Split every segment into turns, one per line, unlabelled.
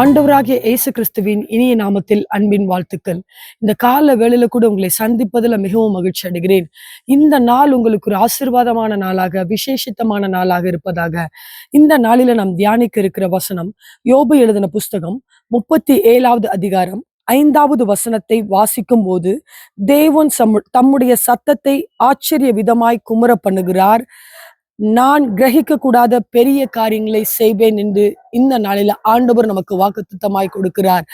ஆண்டவராகிய இயேசு கிறிஸ்துவின் இனிய நாமத்தில் அன்பின் வாழ்த்துக்கள். இந்த கால வேளையில கூட உங்களை சந்திப்பதில் மிகவும் மகிழ்ச்சி அடைகிறேன். இந்த நாள் உங்களுக்கு ஒரு ஆசீர்வாதமான நாளாக விசேஷித்தமான நாளாக இருப்பதாக இந்த நாளில நாம் தியானிக்க இருக்கிற வசனம் யோபு எழுதின புஸ்தகம் முப்பத்தி ஏழாவது அதிகாரம் ஐந்தாவது வசனத்தை வாசிக்கும் போது தேவன் சமு தம்முடைய சத்தத்தை ஆச்சரிய விதமாய் குமுற பண்ணுகிறார். நான் கிரகிக்க கூடாத பெரிய காரியங்களை செய்வேன் என்று இந்த நாளில ஆண்டவர் நமக்கு வாக்குத்தத்தமாய் கொடுக்கிறார்.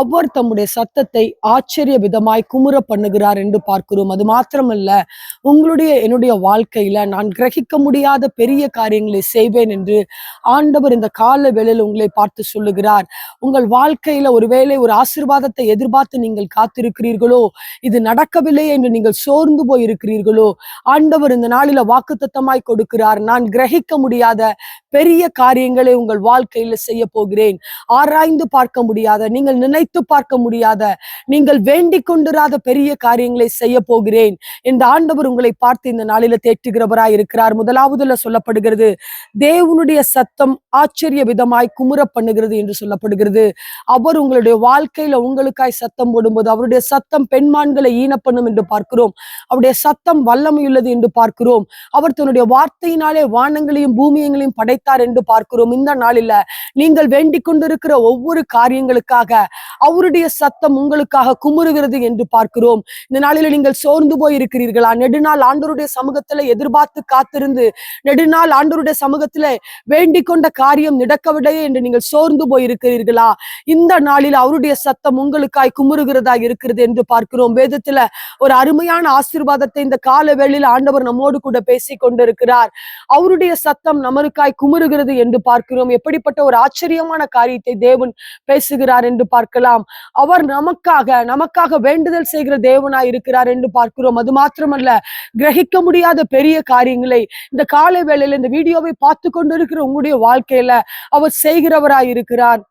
அவர் தம்முடைய சத்தத்தை ஆச்சரிய விதமாய் குமுற பண்ணுகிறார் என்று பார்க்கிறோம். அது மாத்திரமல்ல உங்களுடைய என்னுடைய வாழ்க்கையில நான் கிரகிக்க முடியாத பெரிய காரியங்களை செய்வேன் என்று ஆண்டவர் இந்த கால வேளையில் உங்களை பார்த்து சொல்லுகிறார். உங்கள் வாழ்க்கையில ஒருவேளை ஒரு ஆசீர்வாதத்தை எதிர்பார்த்து நீங்கள் காத்திருக்கிறீர்களோ இது நடக்கவில்லை என்று நீங்கள் சோர்ந்து போய் இருக்கிறீர்களோ ஆண்டவர் இந்த நாளில வாக்குத்தமாய் கொடுக்கிறார். சொல்லுகிறார். நான் கிரகிக்க முடியாத பெரிய காரியங்களை உங்கள் வாழ்க்கையில செய்ய போகிறேன். ஆராய்ந்து பார்க்க முடியாத நீங்கள் நினைத்து பார்க்க முடியாத நீங்கள் வேண்டிக் கொண்டிராத பெரிய காரியங்களை செய்ய போகிறேன் இந்த ஆண்டவர் உங்களை பார்த்து இந்த நாளில தேற்றுகிறவராய் இருக்கிறார். முதலாவதுல சொல்லப்படுகிறது தேவனுடைய சத்தம் ஆச்சரிய விதமாய் குமுற பண்ணுகிறது என்று சொல்லப்படுகிறது. அவர் உங்களுடைய வாழ்க்கையில உங்களுக்காய் சத்தம் போடும்போது அவருடைய சத்தம் பெண்மான்களை ஈன பண்ணும் என்று பார்க்கிறோம். அவருடைய சத்தம் வல்லமையுள்ளது என்று பார்க்கிறோம். அவர் தன்னுடைய வார்த்தையின் வார்த்தையினாலே வானங்களையும் பூமியங்களையும் படைத்தார் என்று பார்க்கிறோம். இந்த நாளில நீங்கள் வேண்டிக் கொண்டிருக்கிற ஒவ்வொரு காரியங்களுக்காக அவருடைய சத்தம் உங்களுக்காக குமுறுகிறது என்று பார்க்கிறோம். இந்த நாளில நீங்கள் சோர்ந்து போய் இருக்கிறீர்களா நெடுநாள் ஆண்டோருடைய சமூகத்துல எதிர்பார்த்து காத்திருந்து நெடுநாள் ஆண்டோருடைய சமூகத்துல வேண்டிக் கொண்ட காரியம் நடக்கவிடையே என்று நீங்கள் சோர்ந்து போய் இருக்கிறீர்களா இந்த நாளில் அவருடைய சத்தம் உங்களுக்காய் குமுறுகிறதா இருக்கிறது என்று பார்க்கிறோம். வேதத்துல ஒரு அருமையான ஆசீர்வாதத்தை இந்த கால வேளையில் ஆண்டவர் நம்மோடு கூட பேசி கொண்டிருக்கிறார். அவருடைய சத்தம் நமருக்காய் குமுறுகிறது என்று பார்க்கிறோம். எப்படிப்பட்ட ஒரு ஆச்சரியமான காரியத்தை தேவன் பேசுகிறார் என்று பார்க்கலாம். அவர் நமக்காக நமக்காக வேண்டுதல் செய்கிற தேவனாய் இருக்கிறார் என்று பார்க்கிறோம். அது மாத்திரமல்ல கிரகிக்க முடியாத பெரிய காரியங்களை இந்த காலை வேளையில இந்த வீடியோவை பார்த்து கொண்டிருக்கிற உங்களுடைய வாழ்க்கையில அவர் செய்கிறவராய் இருக்கிறார்.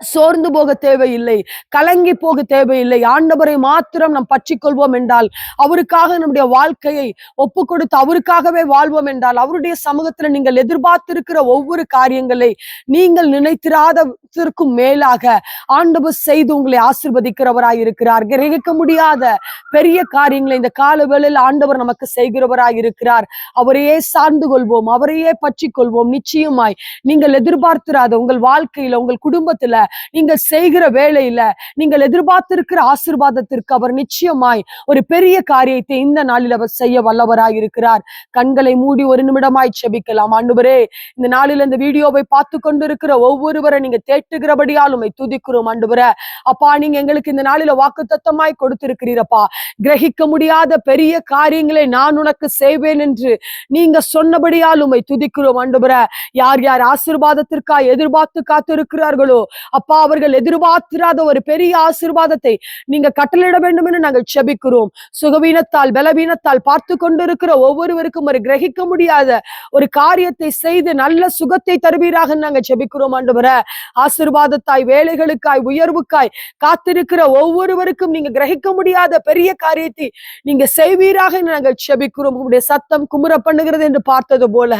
சோர்ந்து போக தேவையில்லை கலங்கி போக தேவையில்லை. ஆண்டவரை மாத்திரம் நாம் பற்றிக் கொள்வோம் என்றால் அவருக்காக நம்முடைய வாழ்க்கையை ஒப்பு கொடுத்து அவருக்காகவே வாழ்வோம் என்றால் அவருடைய சமூகத்துல நீங்கள் எதிர்பார்த்திருக்கிற ஒவ்வொரு காரியங்களை நீங்கள் நினைத்திராதத்திற்கும் மேலாக ஆண்டவர் செய்து உங்களை ஆசிர்வதிக்கிறவராய் இருக்கிறார் கிரகிக்க முடியாத பெரிய காரியங்களை இந்த கால வேளையில் ஆண்டவர் நமக்கு செய்கிறவராய் இருக்கிறார் அவரையே சார்ந்து கொள்வோம் அவரையே பற்றி கொள்வோம் நிச்சயமாய் நீங்கள் எதிர்பார்த்திராத உங்கள் வாழ்க்கையில உங்கள் குடும்பத்துல நீங்கள் செய்கிற வேலையில நீங்கள் எதிர்பார்த்திருக்கிற ஆசீர்வாதத்திற்கு அவர் நிச்சயமாய் ஒரு பெரிய காரியத்தை இந்த நாளில் அவர் செய்ய வல்லவராய் இருக்கிறார் கண்களை மூடி ஒரு நிமிடமாய் செபிக்கலாம். ஆண்டுவரே இந்த நாளில் இந்த வீடியோவை பார்த்து கொண்டிருக்கிற ஒவ்வொருவரை நீங்க தேட்டுகிறபடியால் உண்மை துதிக்கிறோம். ஆண்டவரே அப்பா நீங்க எங்களுக்கு இந்த நாளில வாக்கு தத்தமாய் கொடுத்திருக்கிறீரப்பா. கிரகிக்க முடியாத பெரிய காரியங்களை நான் உனக்கு செய்வேன் என்று நீங்க சொன்னபடியால் உண்மை துதிக்கிறோம். ஆண்டவரே யார் யார் ஆசிர்வாதத்திற்காக எதிர்பார்த்து காத்திருக்கிறார்களோ அப்பா அவர்கள் எதிர்பார்த்திராத ஒரு பெரிய ஆசீர்வாதத்தை நீங்க கட்டளிட வேண்டும் என்று நாங்கள் செபிக்கிறோம். சுகவீனத்தால் பலவீனத்தால் பார்த்து கொண்டிருக்கிற ஒவ்வொருவருக்கும் ஒரு கிரகிக்க முடியாத ஒரு காரியத்தை செய்து நல்ல சுகத்தை தருவீராக நாங்கள் செபிக்கிறோம் ஆண்டவரே. ஆசீர்வாதத்தாய் வேலைகளுக்காய் உயர்வுக்காய் காத்திருக்கிற ஒவ்வொருவருக்கும் நீங்க கிரகிக்க முடியாத பெரிய காரியத்தை நீங்க செய்வீராக என்று நாங்கள் செபிக்கிறோம். உங்களுடைய சத்தம் குமுற பண்ணுகிறது என்று பார்த்தது போல.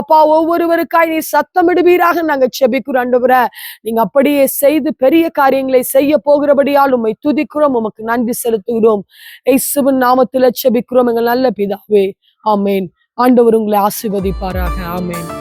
அப்பா ஒவ்வொருவருக்காய் நீ சத்தமிடுவீராக நாங்கள் செபிக்கிறோம் ஆண்டவரே. நீங்க அப்படியே செய்து பெரிய காரியங்களை செய்ய போகிறபடியால் உம்மை துதிக்கிறோம் உமக்கு நன்றி செலுத்துகிறோம். இயேசுவின் நாமத்தில் செபிக்கிறோம் எங்கள் நல்ல பிதாவே. ஆமேன். ஆண்டவர் உங்களை ஆசீர்வதிப்பாராக. ஆமேன்.